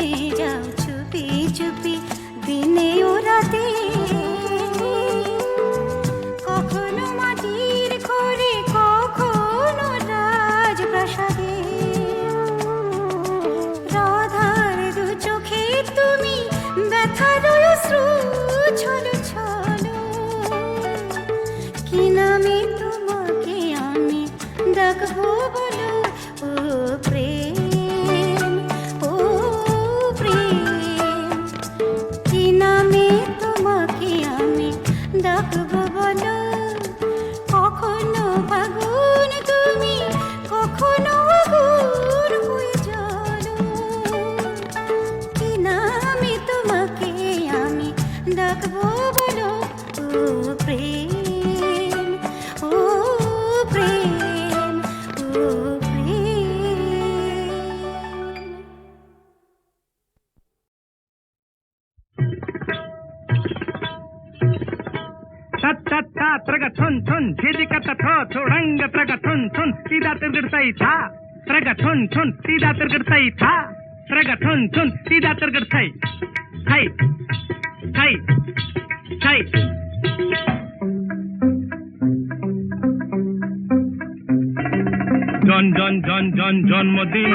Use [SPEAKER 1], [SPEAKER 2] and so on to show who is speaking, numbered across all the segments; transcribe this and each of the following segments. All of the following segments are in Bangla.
[SPEAKER 1] Chào Tragaton, ton, tida tergertai, ta. Tragaton, ton, tida tergertai. Hai. Hai. Hai. জন জন জন জন জন্মদিন।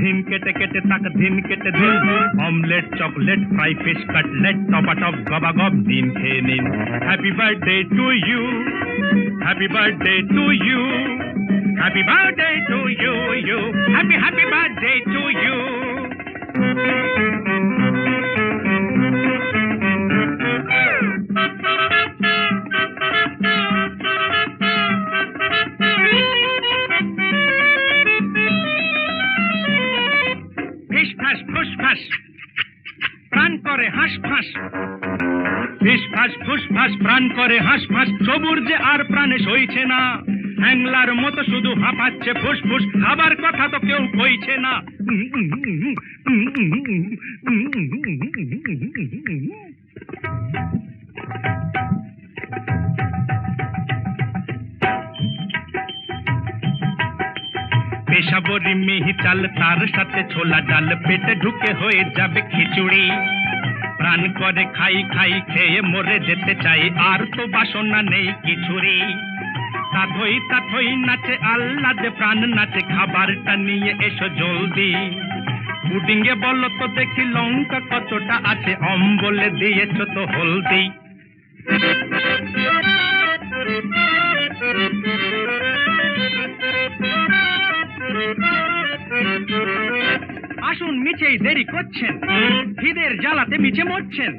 [SPEAKER 1] ধিম কেটে কেটে, তাক, ধিম কেটে দিন omelette, chocolate, fry fish cutlet টপাটপ গবাগব দিন খেয়ে নিন। Happy birthday to you happy birthday to you happy birthday to you you happy happy birthday to you ফাঁস। ফাঁস ফাঁস, ফুস প্রাণ করে হাঁস ফাঁস সবুর যে আর প্রাণে সইছে না। হ্যাংলার মতো শুধু হাঁপাচ্ছে ফুসফুস খাবার কথা তো কেউ কইছে না। পেশাবরি মিহি চাল, তার সাথে ছোলা ডাল, পেটে ঢুকে হয়ে যাবে খিচুড়ি। প্রাণ করে খাই খাই, খেয়ে মরে যেতে চাই। আর তো বাসনা নেই কিছুরি তাথই তাথই নাচে আল্লাদে প্রাণ নাচে, খাবারটা নিয়ে এসো জলদি। পুডিংয়ে বলো তো দেখি লঙ্কা কতটা আছে, অম্বলে দিয়েছ তো হলদি। আসুন মিছেই দেরি করছেন। খিদের জ্বালাতে মিছে মরছেন।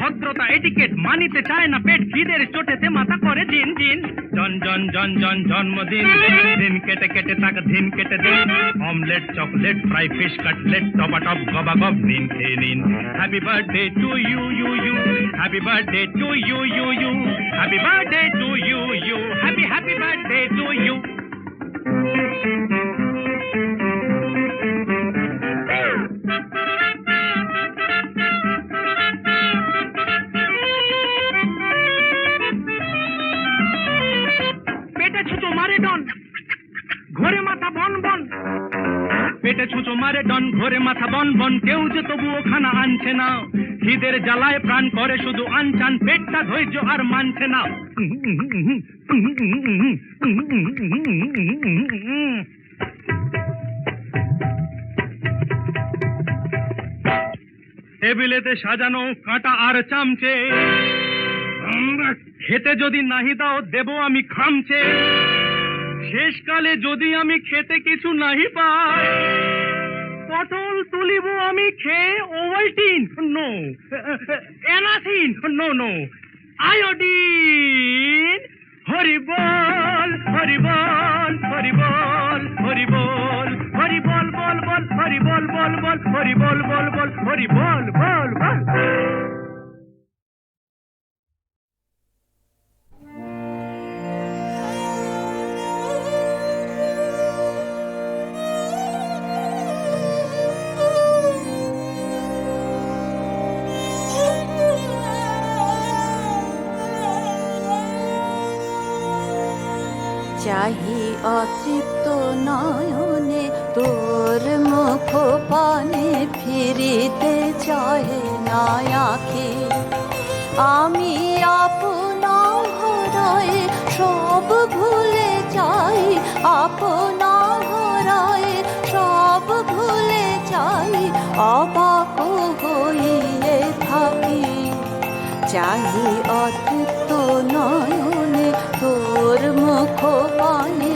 [SPEAKER 1] ভদ্রতা এটিকেট মানিতে চায় না পেট। খিদের চোটেতে মাথা করে দিন দিন। জন জন জন জন, জন্মদিন। দিন কেটে কেটে তাকে, দিন কেটে দিন। Omelette, chocolate, fry fish, cutlet টপা টপ গবা গব দিন খেয়ে নিন। Happy birthday to you you you happy birthday to you you you happy birthday to you you happy happy birthday to you পেটে ছুঁচো মারে ডন। ঘরে মাথা বন বন। পেটে ছুঁচো মারে ডন, ঘরে মাথা বন বন। কেউ যে তবুও খানা আনছে না। খিদের জ্বালায় প্রাণ করে, শুধু আনচান। পেটটা ধৈর্য আর মানছে না। টেবিলেতে সাজানো কাঁটা আর চামচে। খেতে যদি নাহি দাও, দেব আমি খামছে শেষকালে যদি আমি খেতে কিছু নাহি পাই, পটল তুলিব আমি খেয়ে Ovaltine. No, এনাথিন। No no, iodine. Hari বল হরি বল হরি বল বল হরি বল বল বল হরি বল বল বল হরি বল বল।
[SPEAKER 2] অতৃপ্ত নয়নে তোর মুখ পানে ফিরিতে চাহে না আখি আমি আপনা হরায় সব ভুলে যাই আপনা হরায় সব ভুলে যাই, অবাক হইয়ে থাকি। চাহি অতৃপ্ত নয়নে তোর মুখ পানে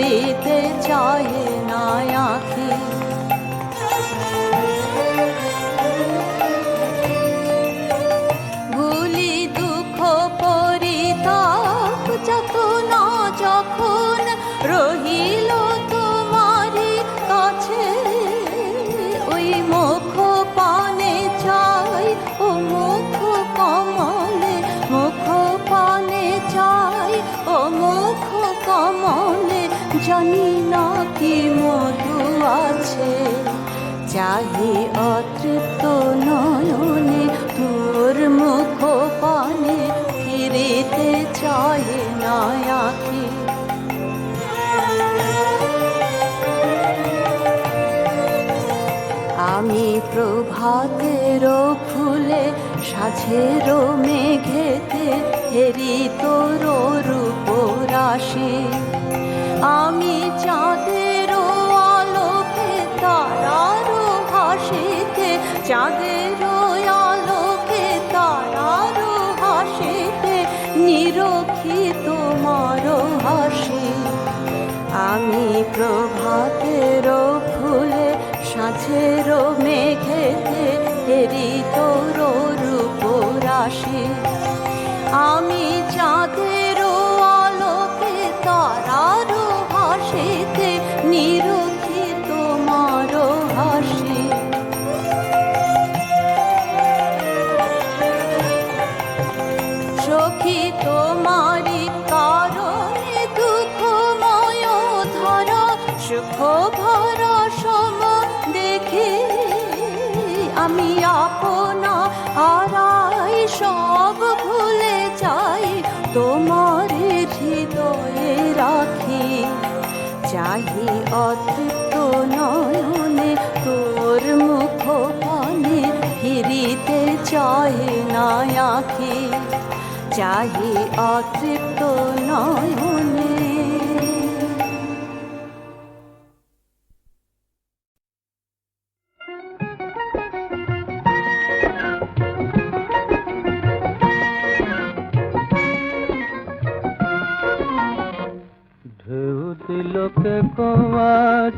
[SPEAKER 2] ফিরিতে চায় না আখি। চাহি অতৃপ্ত নয়নে, তোর মুখ পানে ফিরিতে চাহে না আখি আমি প্রভাতের ফুলে, সাঝের মেঘেতে হেরি তোর রূপ রাশি আমি চাঁদের হাসিতে, চাঁদের আলোকে, তারার হাসিতে নিরখি তোমার হাসি। আমি প্রভাতের ফুলে, সাঁঝের মেঘেতে হেরি তোর রূপ রাশি আমি চাঁদের ফিরিতে চায় না আখি চাহি অতৃপ্ত নয়নে।
[SPEAKER 3] ঢেউ দিল কে কোয়াজ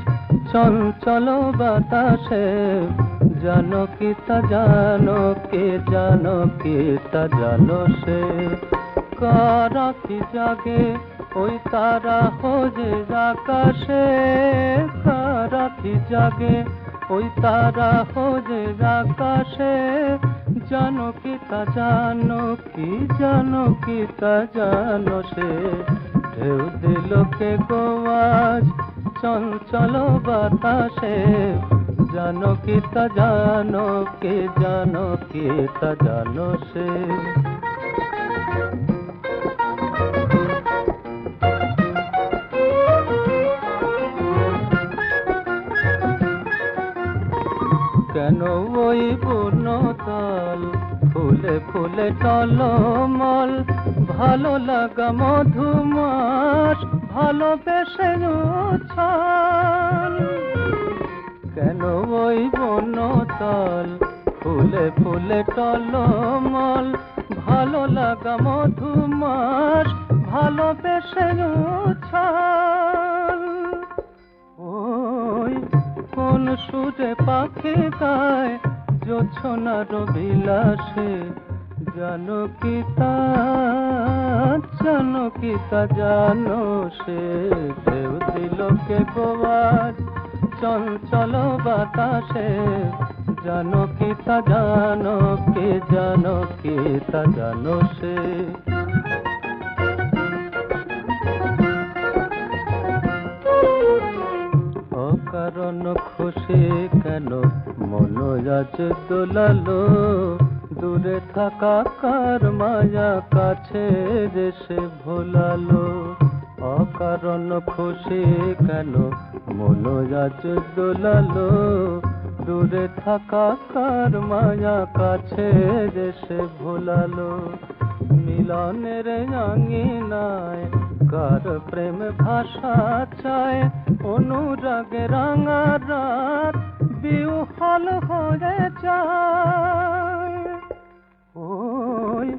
[SPEAKER 3] চঞ্চল বাতাসে জানো কি তা জানো, কে জানো কি তা জানো সে? কারা কি জাগে ওই তারা হোজে আকাশে? কারা কি জাগে ওই তারা হোজে আকাশে? জানো কি তা জানো কি জানো কি তা জানো সে? ঢেউ দিল কে গোয়াজ চঞ্চল বাতাসে। জানো কি তা জানো কে জানো কি তা জানো সে। কেন ওই পূর্ণতাল ফুলে ফুলে টলমল? ভালো লাগা মধুমাস ভালোবেসে উচ্ছল। কেন ওই বনতাল, ফুলে ফুলে টলমল। ভালো লাগা মধুমাস ভালোবেসে উচ্ছল। ওই কোন সুরে পাখি গায় জোছনার বিলাসে জানো কি তা জানো কি তা জানো সে ঢেউ দিল কে চঞ্চল বাতাসে, জানো কি তা, জানো কে, জানো কি তা, জানো সে। অকারণ খুশি কেন, মন আজ দোলালো। দূরে থাকা কার মায়া কাছে এসে ভোলালো। অকারণ খুশি কেন মন আজ দোলালো, দূরে থাকা কার মায়া কাছে এসে ভোলালো। মিলনের আঙিনায় কার প্রেম ভাষা চায়? অনুরাগে রাঙা রাত বিহল হয়ে যায়। ওই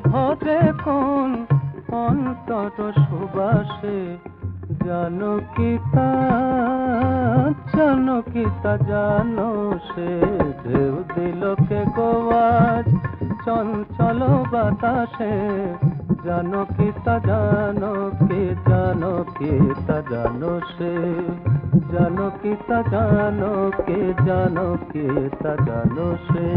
[SPEAKER 3] ভরে কোন? অন্তর সুবাসে জানো কি তা জানো কি তা জানো সে ঢেউ দিল কে গোয়াজ চঞ্চল বাতাসে জানো কি তা জানো কি জানো কি তা জানো সে জানো কি তা জানো কি জানো কি তা জানো সে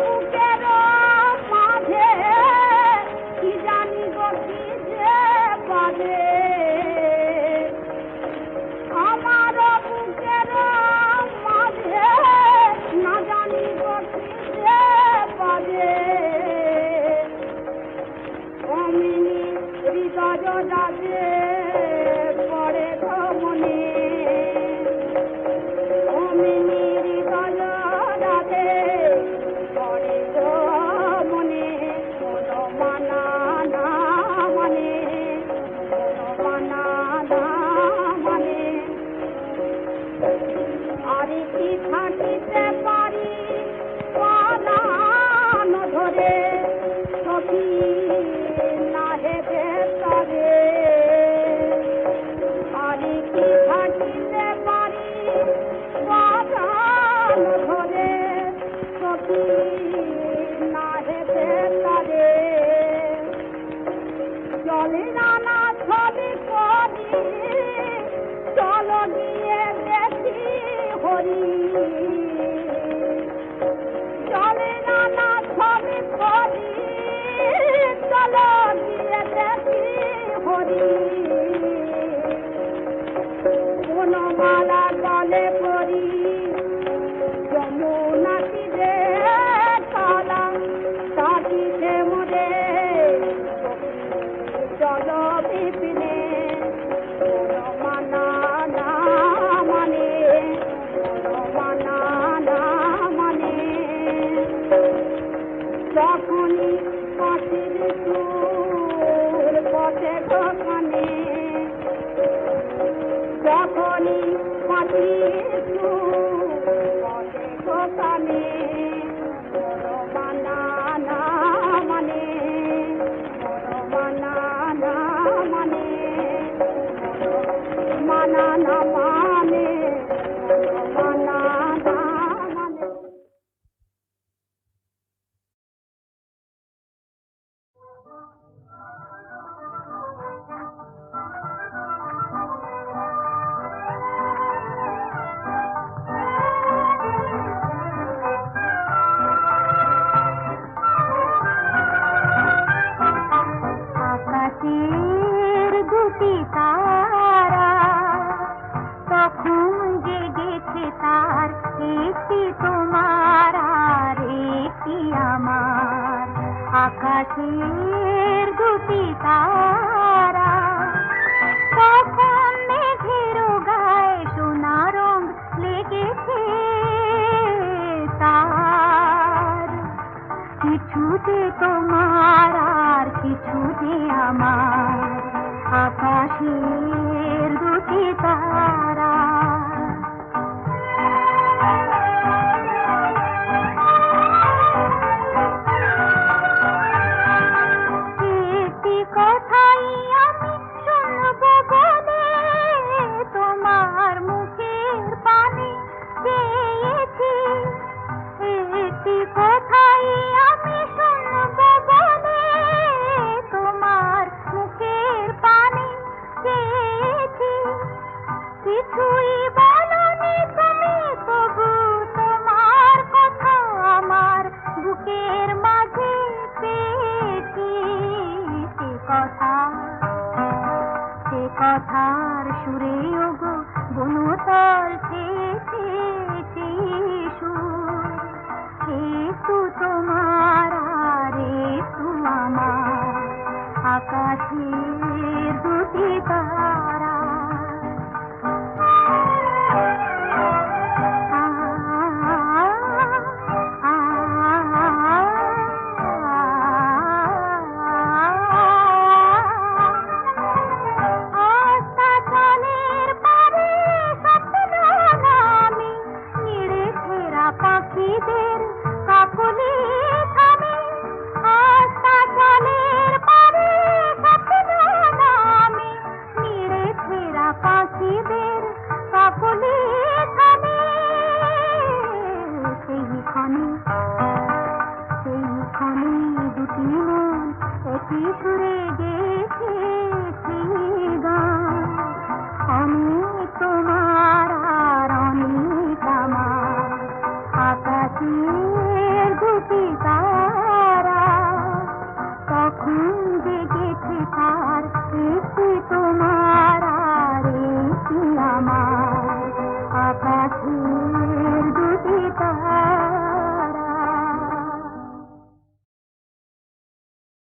[SPEAKER 4] Oh, কিছুতে তোমার আর কিছুতে আমার। আকাশের দুটি তারা
[SPEAKER 5] आधार सुरे ओ